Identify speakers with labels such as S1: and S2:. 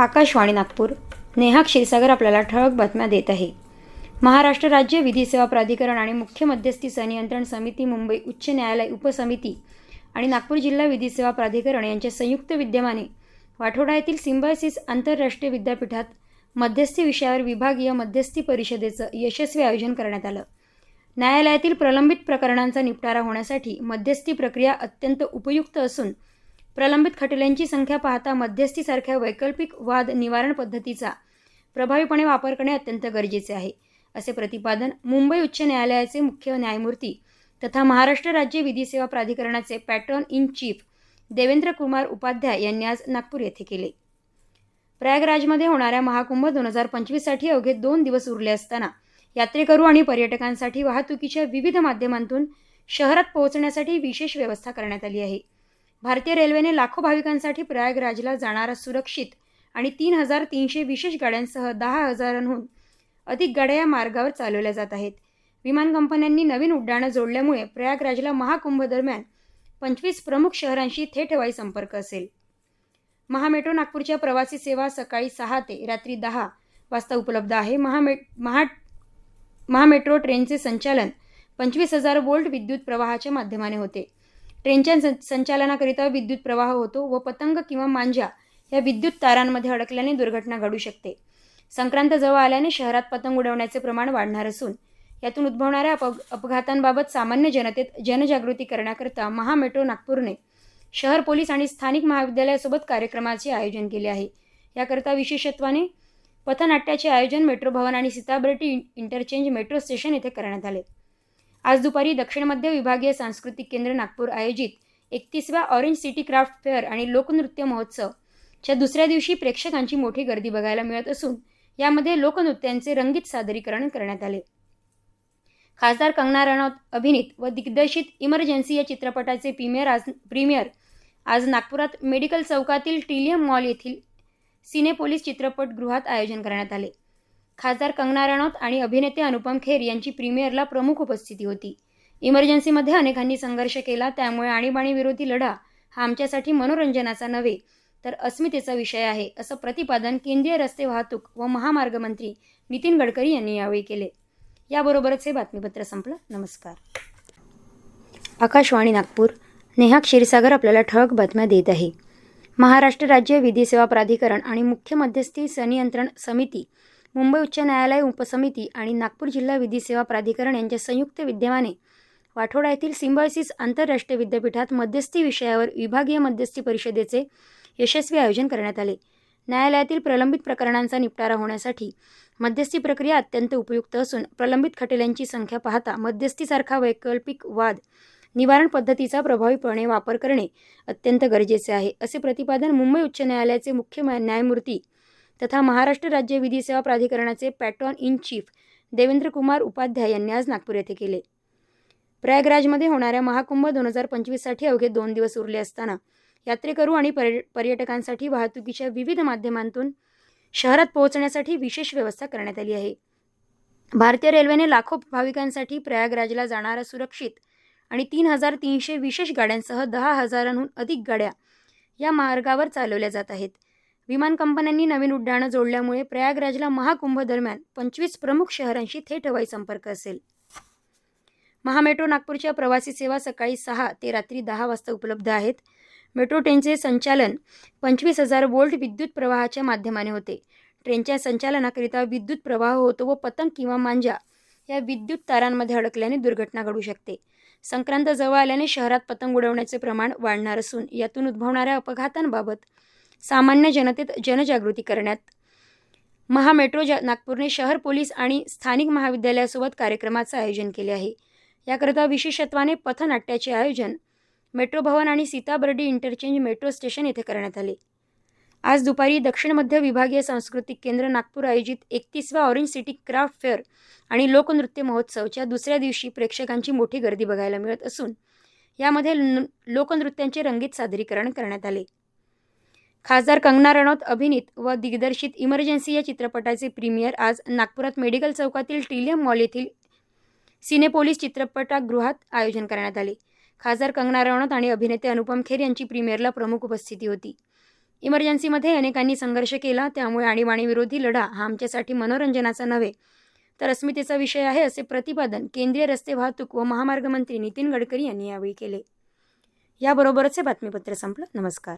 S1: आकाशवाणी नागपूर. नेहा क्षीरसागर आपल्याला ठळक बातम्या देत आहे. महाराष्ट्र राज्य विधी सेवा प्राधिकरण आणि मुख्य मध्यस्थी संनियंत्रण समिती मुंबई उच्च न्यायालय उपसमिती आणि नागपूर जिल्हा विधी सेवा प्राधिकरण यांच्या संयुक्त विद्यमाने वाठोडा येथील सिम्बायसिस आंतरराष्ट्रीय विद्यापीठात मध्यस्थी विषयावर विभागीय मध्यस्थी परिषदेचं यशस्वी आयोजन करण्यात आलं. न्यायालयातील प्रलंबित प्रकरणांचा निपटारा होण्यासाठी मध्यस्थी प्रक्रिया अत्यंत उपयुक्त असून प्रलंबित खटल्यांची संख्या पाहता मध्यस्थीसारख्या वैकल्पिक वाद निवारण पद्धतीचा प्रभावीपणे वापर करणे अत्यंत गरजेचे आहे असे प्रतिपादन मुंबई उच्च न्यायालयाचे मुख्य न्यायमूर्ती तथा महाराष्ट्र राज्य विधी सेवा प्राधिकरणाचे patron in chief Devendra Kumar Upadhyay यांनी आज नागपूर येथे केले. प्रयागराजमध्ये होणाऱ्या महाकुंभ दोन हजार पंचवीससाठी अवघे दोन दिवस उरले असताना यात्रेकरू आणि पर्यटकांसाठी वाहतुकीच्या विविध माध्यमांतून शहरात पोहोचण्यासाठी विशेष व्यवस्था करण्यात आली आहे. भारतीय रेल्वेने लाखो भाविकांसाठी प्रयागराजला जाणारा सुरक्षित आणि तीन हजार तीनशे विशेष गाड्यांसह दहा हजारांहून अधिक गाड्या या मार्गावर चालवल्या जात आहेत. विमान कंपन्यांनी नवीन उड्डाणं जोडल्यामुळे प्रयागराजला महाकुंभ दरम्यान पंचवीस प्रमुख शहरांशी थेट हवाई संपर्क असेल. महामेट्रो नागपूरच्या प्रवासी सेवा सकाळी सहा ते रात्री दहा वाजता उपलब्ध आहे. महामे महा महामेट्रो ट्रेनचे संचालन पंचवीस हजार वोल्ट विद्युत प्रवाहाच्या माध्यमाने होते. ट्रेनच्या सं- संचालनाकरिता विद्युत प्रवाह होतो व पतंग किंवा मांजा या विद्युत तारांमध्ये अडकल्याने दुर्घटना घडू शकते. संक्रांत जवळ आल्याने शहरात पतंग उडवण्याचे प्रमाण वाढणार असून यातून उद्भवणाऱ्या अप अपघातांबाबत सामान्य जनतेत जनजागृती करण्याकरिता महामेट्रो नागपूरने शहर पोलीस आणि स्थानिक महाविद्यालयासोबत कार्यक्रमाचे आयोजन केले आहे. याकरता विशेषत्वाने पथनाट्याचे आयोजन मेट्रो भवन आणि सीताबर्टी इंटरचेंज मेट्रो स्टेशन येथे करण्यात आले. आज दुपारी दक्षिण मध्य विभागीय सांस्कृतिक केंद्र नागपूर आयोजित एकतीसव्या ऑरेंज सिटी क्राफ्ट फेअर आणि लोकनृत्य महोत्सव. च्या दुसऱ्या दिवशी प्रेक्षकांची मोठी गर्दी बघायला मिळत असून यामध्ये लोकनृत्यांचे रंगीत सादरीकरण करण्यात आले. खासदार कंगना रनौत अभिनीत व दिग्दर्शित इमर्जन्सी या चित्रपटाचे प्रीमियर आज प्रीमियर आज नागपुरात मेडिकल चौकातील टिलियम मॉल येथील सिनेपोलिस चित्रपटगृहात आयोजन करण्यात आले. खासदार कंगना राणौत आणि अभिनेते अनुपम खेर यांची प्रीमियरला प्रमुख उपस्थिती होती. इमर्जन्सीमध्ये अनेकांनी संघर्ष केला त्यामुळे आणीबाणी विरोधी लढा हा आमच्यासाठी मनोरंजनाचा नव्हे तर अस्मितेचा विषय आहे असं प्रतिपादन केंद्रीय रस्ते वाहतूक व महामार्ग मंत्री नितीन गडकरी यांनी यावेळी केले. याबरोबरच हे बातमीपत्र संपलं. नमस्कार. आकाशवाणी नागपूर. नेहा क्षीरसागर आपल्याला ठळक बातम्या देत आहे. महाराष्ट्र राज्य विधी सेवा प्राधिकरण आणि मुख्य मध्यस्थी संनियंत्रण समिती मुंबई उच्च न्यायालय उपसमिती आणि नागपूर जिल्हा विधी सेवा प्राधिकरण यांच्या संयुक्त विद्यमाने वाठोडा येथील सिम्बायसिस आंतरराष्ट्रीय विद्यापीठात मध्यस्थी विषयावर विभागीय मध्यस्थी परिषदेचे यशस्वी आयोजन करण्यात आले. न्यायालयातील प्रलंबित प्रकरणांचा निपटारा होण्यासाठी मध्यस्थी प्रक्रिया अत्यंत उपयुक्त असून प्रलंबित खटल्यांची संख्या पाहता मध्यस्थीसारखा वैकल्पिक वाद निवारण पद्धतीचा प्रभावीपणे वापर करणे अत्यंत गरजेचे आहे असे प्रतिपादन मुंबई उच्च न्यायालयाचे मुख्य न्या- न्यायमूर्ती तथा महाराष्ट्र राज्य विधी सेवा प्राधिकरणाचे patron in chief Devendra Kumar Upadhyay यांनी आज नागपूर येथे केले. प्रयागराजमध्ये होणाऱ्या महाकुंभ दोन हजार पंचवीससाठी अवघे दोन दिवस उरले असताना यात्रेकरू आणि पर्य पर्यटकांसाठी वाहतुकीच्या विविध माध्यमांतून शहरात पोहोचण्यासाठी विशेष व्यवस्था करण्यात आली आहे. भारतीय रेल्वेने लाखो भाविकांसाठी प्रयागराजला जाणारा सुरक्षित आणि तीन हजार तीनशे विशेष गाड्यांसह दहा हजारांहून अधिक गाड्या या मार्गावर चालवल्या जात आहेत. विमान कंपन्यांनी नवीन उड्डाणं जोडल्यामुळे प्रयागराजला महाकुंभ दरम्यान पंचवीस प्रमुख शहरांशी थेट हवाई संपर्क असेल. महामेट्रो नागपूरच्या प्रवासी सेवा सकाळी सहा ते रात्री दहा वाजता उपलब्ध आहेत. मेट्रो ट्रेनचे संचालन पंचवीस हजार वोल्ट विद्युत प्रवाहाच्या माध्यमाने होते. ट्रेनच्या संचालनाकरिता विद्युत प्रवाह होतो व पतंग किंवा मांजा या विद्युत तारांमध्ये अडकल्याने दुर्घटना घडू शकते. संक्रांत जवळ आल्याने शहरात पतंग उडवण्याचे प्रमाण वाढणार असून यातून उद्भवणाऱ्या अपघातांबाबत सामान्य जनतेत जनजागृती करण्यात. महामेट्रो जा नागपूरने शहर पोलीस आणि स्थानिक महाविद्यालयासोबत कार्यक्रमाचं आयोजन केले आहे. याकरिता विशेषत्वाने पथनाट्याचे आयोजन मेट्रो भवन आणि सीताबर्डी इंटरचेंज मेट्रो स्टेशन येथे करण्यात आले. आज दुपारी दक्षिण मध्य विभागीय सांस्कृतिक केंद्र नागपूर आयोजित एकतीसवा ऑरेंज सिटी क्राफ्ट फेअर आणि लोकनृत्य महोत्सवच्या दुसऱ्या दिवशी प्रेक्षकांची मोठी गर्दी बघायला मिळत असून यामध्ये लोकनृत्यांचे रंगीत सादरीकरण करण्यात आले. खासदार कंगना रनौत अभिनीत व दिग्दर्शित इमर्जन्सी या चित्रपटाचे प्रीमियर आज नागपुरात मेडिकल चौकातील टिलियम मॉल येथील सिनेपोलीस चित्रपटागृहात आयोजन करण्यात आले. खासदार कंगना रनौत आणि अभिनेते अनुपम खेर यांची प्रीमियरला प्रमुख उपस्थिती होती. इमर्जन्सीमध्ये अनेकांनी संघर्ष केला त्यामुळे आणीबाणीविरोधी लढा हा आमच्यासाठी मनोरंजनाचा नव्हे तर अस्मितेचा विषय आहे असे प्रतिपादन केंद्रीय रस्ते वाहतूक व महामार्ग मंत्री नितीन गडकरी यांनी यावेळी केले. याबरोबरच हे बातमीपत्र संपलं. नमस्कार.